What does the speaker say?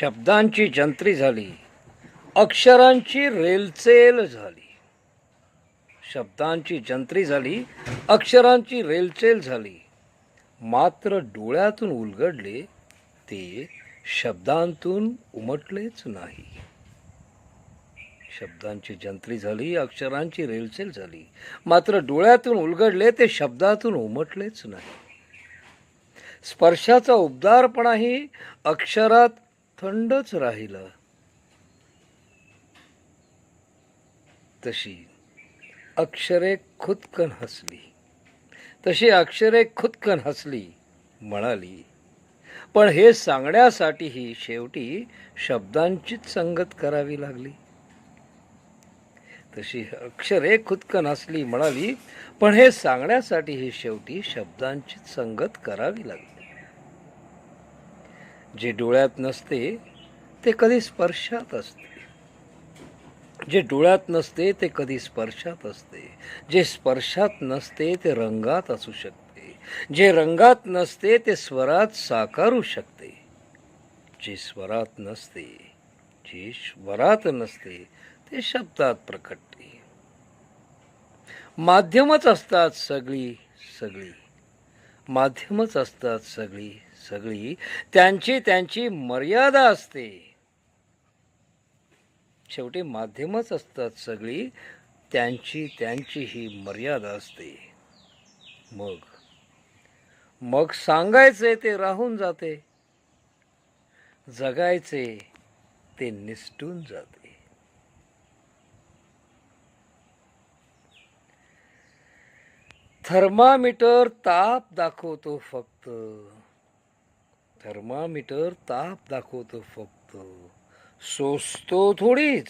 शब्दांची जंत्री झाली. अक्षरांची रेलचेल झाली. शब्दांची जंत्री झाली अक्षरांची रेलचेल झाली. मात्र डोळ्यातून उलगडले ते शब्दांतून उमटलेच नाही. शब्दांची जंत्री झाली अक्षरांची रेलचेल झाली. मात्र डोळ्यातून उलगडले ते शब्दातून उमटलेच नाही. स्पर्शाचा उबदारपणाही अक्षरात थंडच राहिला. तशी अक्षरे खुदकन हसली. तशी अक्षरे खुदकन हसली म्हणाली पण हे सांगण्यासाठीही शेवटी शब्दांचीच संगत करावी लागली. तशी अक्षरे खुदकन हसली म्हणाली पण हे सांगण्यासाठीही शेवटी शब्दांचीच संगत करावी लागली. जे डोळ्यात नसते ते कधी स्पर्शात असते. जे डोळ्यात नसते ते कधी स्पर्शात असते. जे स्पर्शात नसते ते रंगात असू शकते. जे रंगात नसते ते स्वरात साकारू शकते. जे स्वरात नसते जे स्वरात नसते ते शब्दात प्रकटते. माध्यमच असतात सगळी सगळी. माध्यमच असतात सगळी सगळी. त्यांची त्यांची मर्यादा असते. शेवटी माध्यमच असतात सगळी त्यांची त्यांची ही मर्यादा असते. मग मग सांगायचे ते राहून जाते. जगायचे ते निसटून जाते. थर्मामीटर ताप दाखवतो फक्त. थर्मामीटर ताप दाखवतो फक्त. सोसतो थोडीच.